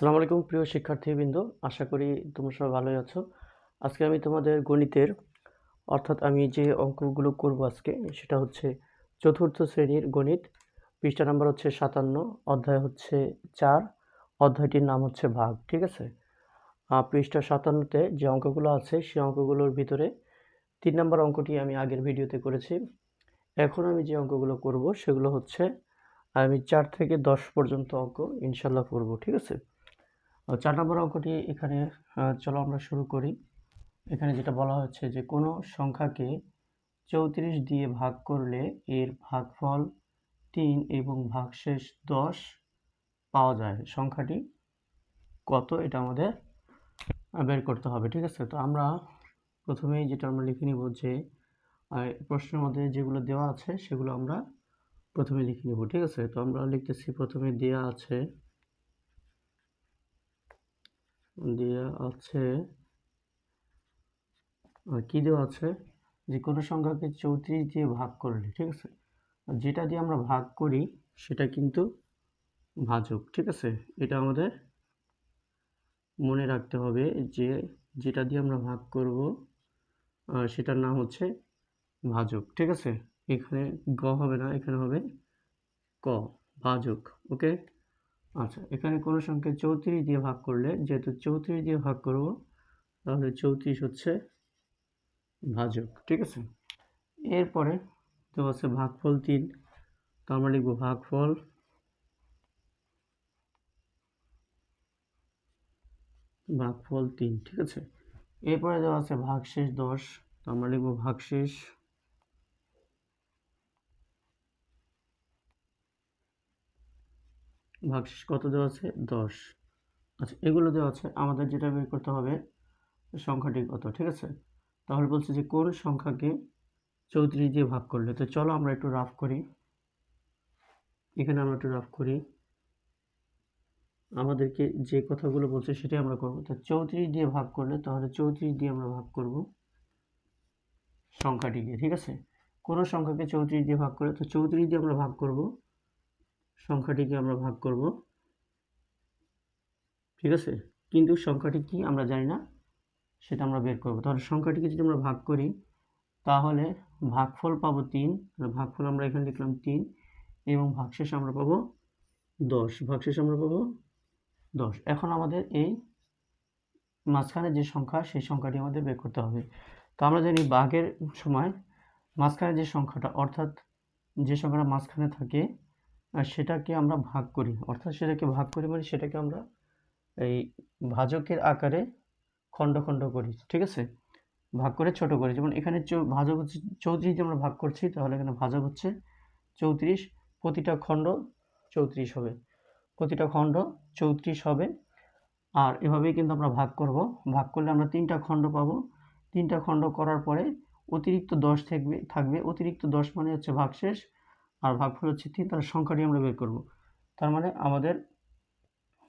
আসসালামু আলাইকুম, প্রিয় শিক্ষার্থীবৃন্দ। আশা করি তোমরা সবাই ভালোই আছো। আজকে আমি তোমাদের গণিতের, অর্থাৎ আমি যে অঙ্কগুলো করব আজকে, সেটা হচ্ছে চতুর্থ শ্রেণির গণিত। পৃষ্ঠা নাম্বার হচ্ছে সাতান্ন, অধ্যায় হচ্ছে চার, অধ্যায়টির নাম হচ্ছে ভাগ, ঠিক আছে? পৃষ্ঠা সাতান্নতে যে অঙ্কগুলো আছে সেই অঙ্কগুলোর ভিতরে তিন নম্বর অঙ্কটি আমি আগের ভিডিওতে করেছি। এখন আমি যে অঙ্কগুলো করব, সেগুলো হচ্ছে, আমি চার থেকে দশ পর্যন্ত অঙ্ক ইনশাল্লাহ করব, ঠিক আছে? চার নম্বর অঙ্কটি এখানে চলো আমরা শুরু করি। এখানে যেটা বলা হচ্ছে যে, কোনো সংখ্যাকে চৌত্রিশ দিয়ে ভাগ করলে এর ভাগফল তিন এবং ভাগশেষ দশ পাওয়া যায়। সংখ্যাটি কত এটা আমাদের বের করতে হবে, ঠিক আছে? তো আমরা প্রথমেই যেটা আমরা লিখে নিব যে প্রশ্নের মধ্যে যেগুলো দেওয়া আছে সেগুলো আমরা প্রথমে লিখে নেব, ঠিক আছে? তো আমরা লিখতেছি প্রথমে দেওয়া আছে দেওয়া আছে কি দেওয়া আছে? যে কোনো সংখ্যাকে চৌত্রিশ দিয়ে ভাগ করলে, ঠিক আছে? যেটা দিয়ে আমরা ভাগ করি, সেটা কিন্তু ভাজক, ঠিক আছে? এটা আমাদের মনে রাখতে হবে যে যেটা দিয়ে আমরা ভাগ করব সেটার নাম হচ্ছে ভাজক, ঠিক আছে? এখানে গ হবে না, এখানে হবে ক, ভাজক ওকে আচ্ছা এখানে কোনো সংখ্যা চৌত্রিশ দিয়ে ভাগ করলে যেহেতু চৌত্রিশ দিয়ে ভাগ করব, তাহলে চৌত্রিশ হচ্ছে ভাজক, ঠিক আছে? এরপরে তো আছে ভাগফল তিন, তো আমরা লিখব ভাগফল ভাগফল তিন, ঠিক আছে? এরপরে দেওয়া আছে ভাগশেষ দশ, তো আমরা লিখব ভাগশেষ ভাগশেষ কত দেওয়া আছে? দশ। আচ্ছা এগুলো দেওয়া আছে, আমাদের যেটা বের করতে হবে সংখ্যাটি কত, ঠিক আছে? তাহলে বলছে যে কোন সংখ্যাকে চৌত্রিশ দিয়ে ভাগ করলে? তো চলো আমরা একটু রাফ করি। এখানে আমরা একটু রাফ করি। আমাদেরকে যে কথাগুলো বলছে সেটাই আমরা করব। তো চৌত্রিশ দিয়ে ভাগ করলে, তাহলে চৌত্রিশ দিয়ে আমরা ভাগ করব সংখ্যাটিকে, ঠিক আছে? কোনো সংখ্যাকে চৌত্রিশ দিয়ে ভাগ করে তো চৌত্রিশ দিয়ে আমরা ভাগ করব সংখ্যাটিকে আমরা ভাগ করব। ঠিক আছে? কিন্তু সংখ্যাটি কি আমরা জানি না, সেটা আমরা বের করব। তাহলে সংখ্যাটিকে যদি আমরা ভাগ করি, তাহলে ভাগফল পাবো তিন ভাগফল আমরা এখানে লিখলাম তিন, এবং ভাগশেষ আমরা পাবো দশ। ভাগশেষ আমরা পাবো দশ। এখন আমাদের এই মাঝখানে যে সংখ্যা, সেই সংখ্যাটি আমাদের বের করতে হবে। তো আমরা জানি ভাগের সময় মাঝখানে যে সংখ্যাটা, অর্থাৎ যে সংখ্যাটা মাঝখানে থাকে আহ, সেটাকে আমরা ভাগ করি। অর্থাৎ সেটাকে ভাগ করি মানে সেটাকে আমরা এই ভাজকের আকারে খণ্ড খণ্ড করি ঠিক আছে? ভাগ করে ছোট করি। যেমন এখানে ভাজক হচ্ছে চৌত্রিশ দিয়ে আমরা ভাগ করছি তাহলে এখানে ভাজক হচ্ছে চৌত্রিশ প্রতিটা খণ্ড চৌত্রিশ হবে। প্রতিটা খণ্ড চৌত্রিশ হবে। আর এভাবেই কিন্তু আমরা ভাগ করব। ভাগ করলে আমরা তিনটা খণ্ড পাবো। তিনটা খণ্ড করার পরে অতিরিক্ত দশ থাকবে থাকবে। অতিরিক্ত দশ মানে হচ্ছে ভাগশেষ। আর ভাগফল হচ্ছে তিন তার সংখ্যাটি আমরা বের করব। তার মানে আমাদের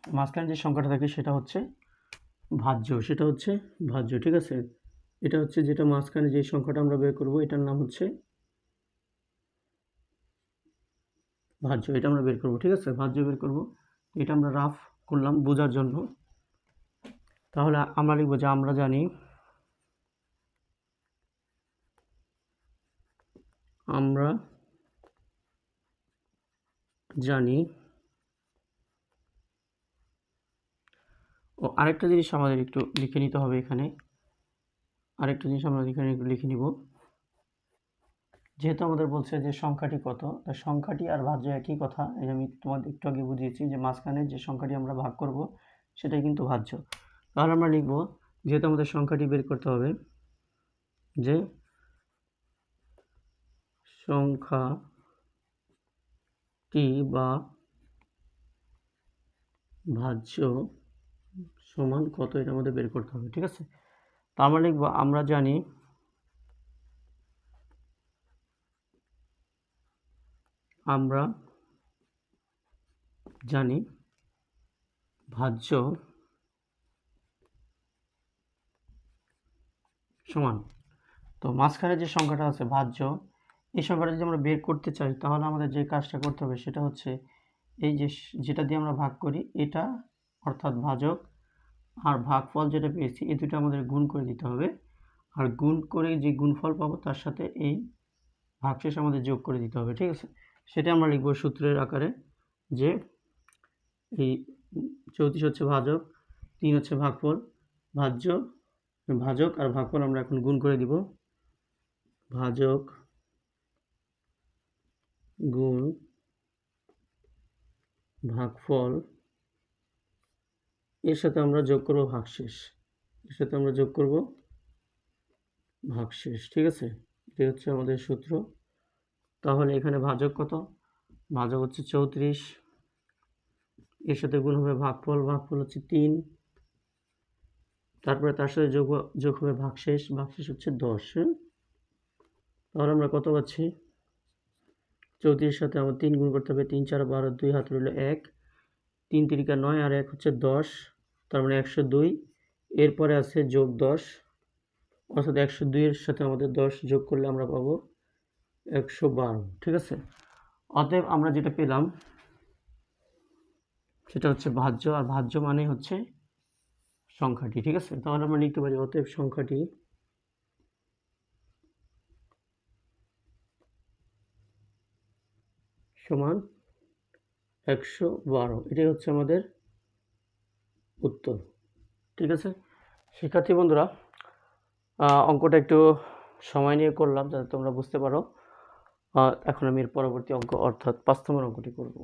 মাঝখানে যে সংখ্যাটা থাকে সেটা হচ্ছে ভাজ্য, সেটা হচ্ছে ভাজ্য, ঠিক আছে? এটা হচ্ছে যেটা মাঝখানে যে সংখ্যাটা আমরা বের করব, এটার নাম হচ্ছে ভাজ্য, এটা আমরা বের করব, ঠিক আছে? ভাজ্য বের করব। এটা আমরা রাফ করলাম বোঝার জন্য। তাহলে আমরা লিখব যে আমরা জানি আমরা জানি। ও, আরেকটা জিনিস আমাদের একটু লিখে নিতে হবে এখানে। আরেকটা জিনিস আমরা এখানে একটু লিখে নিব। যেহেতু আমাদের বলছে যে সংখ্যাটি কত, তা সংখ্যাটি আর ভাজ্য একই কথা। আমি তোমাদের একটু আগে বুঝিয়েছি যে মাঝখানে যে সংখ্যাটি আমরা ভাগ করব, সেটাই কিন্তু ভাজ্য। তাহলে আমরা লিখব, যেহেতু আমাদের সংখ্যাটি বের করতে হবে, যে সংখ্যাটি বা ভাজ্য সমান কত? এটা আমাদের বের করতে হবে, ঠিক আছে? তো আমরা লিখব, আমরা জানি আমরা জানি ভাজ্য সমান। তো মাঝখানে যে সংখ্যাটা আছে, ভাজ্য এই সংখ্যাটা যদি আমরা বের করতে চাই, তাহলে আমাদের যে কাজটা করতে হবে সেটা হচ্ছে এই যে যেটা দিয়ে আমরা ভাগ করি, এটা অর্থাৎ ভাজক আর ভাগফল যেটা পেয়েছি, এই দুটো আমাদের গুণ করে দিতে হবে। আর গুণ করে যে গুণফল পাবো, তার সাথে এই ভাগশেষ আমাদের যোগ করে দিতে হবে, ঠিক আছে? সেটা আমরা লিখব সূত্রের আকারে যে এই চৌত্রিশ হচ্ছে ভাজক, তিন হচ্ছে ভাগফল, ভাজ্য, ভাজক আর ভাগফল আমরা এখন গুণ করে দিব। ভাজক গুণ ভাগফল এর সাথে আমরা যোগ করব ভাগশেষ। এর সাথে আমরা যোগ করব ভাগশেষ, ঠিক আছে? এটাই হচ্ছে আমাদের সূত্র। তাহলে এখানে ভাজক কত? ভাজক হচ্ছে চৌত্রিশ। এর সাথে গুণ হবে ভাগফল ভাগফল হচ্ছে তিন। তারপরে তার সাথে যোগ যোগ হবে ভাগশেষ ভাগশেষ হচ্ছে দশ হ্যাঁ? তাহলে আমরা কত পাচ্ছি? চৌত্রিশের সাথে আমার তিন গুণ করতে হবে, তিন, চার, বারো, দুই, হাত রইল এক। তিন তিরিকা নয় আর এক হচ্ছে দশ, তার মানে একশো দুই। এরপরে আছে যোগ দশ, অর্থাৎ একশো দুইয়ের সাথে আমাদের দশ যোগ করলে আমরা পাবো একশো বারো, ঠিক আছে? অতএব আমরা যেটা পেলাম, সেটা হচ্ছে ভাজ্য, আর ভাজ্য মানে হচ্ছে সংখ্যাটি, ঠিক আছে? তাহলে আমরা লিখতে পারি অতএব সংখ্যাটি সমান একশো বারো। এটাই হচ্ছে আমাদের উত্তর। ঠিক আছে? শিক্ষার্থী বন্ধুরা অঙ্কটা একটু সময় নিয়ে করলাম যাতে তোমরা বুঝতে পারো। এখন আমি এর পরবর্তী অঙ্ক অর্থাৎ পাঁচ নম্বর অঙ্কটি করব।